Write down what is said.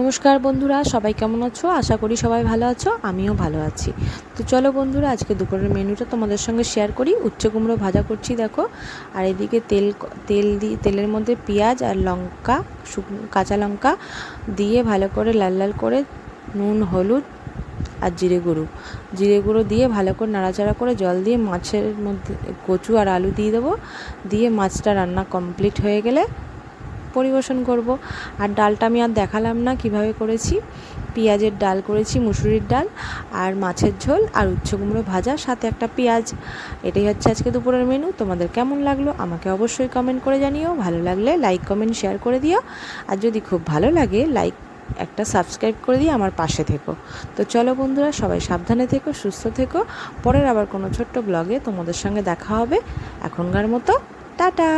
নমস্কার বন্ধুরা, সবাই কেমন আছো? আশা করি সবাই ভালো আছো, আমিও ভালো আছি। তো চলো বন্ধুরা, আজকে দুপুরের মেনুটা তোমাদের সঙ্গে শেয়ার করি। উচ্চ কুমড়ো ভাজা করছি, দেখো। আর এদিকে তেল তেল দিয়ে তেলের মধ্যে পেঁয়াজ আর লঙ্কা, শুকনো, কাঁচা লঙ্কা দিয়ে ভালো করে লাল লাল করে নুন, হলুদ আর জিরে গুঁড়ো। জিরে গুঁড়ো দিয়ে ভালো করে নাড়াচাড়া করে জল দিয়ে মাছের মধ্যে কচু আর আলু দিয়ে দেবো। দিয়ে মাছটা রান্না কমপ্লিট হয়ে গেলে পরিবেশন করব। আর ডালটা আমি আর দেখালাম না, কীভাবে করেছি। পেঁয়াজের ডাল করেছি, মুসুরির ডাল, আর মাছের ঝোল, আর উচ্ছে কুমড়ো ভাজা, সাথে একটা পেঁয়াজ। এটাই হচ্ছে আজকে দুপুরের মেনু তোমাদের কেমন লাগল আমাকে অবশ্যই কমেন্ট করে জানিও। ভালো লাগলে লাইক কমেন্ট শেয়ার করে দিও। আর যদি খুব ভালো লাগে লাইক একটা সাবস্ক্রাইব করে দিয়ে আমার পাশে থেকো। তো চলো বন্ধুরা, সবাই সাবধানে থেকো, সুস্থ থেকো। পরের আবার কোনো ছোট্ট ব্লগে তোমাদের সঙ্গে দেখা হবে। এখনকার মতো, টাটা!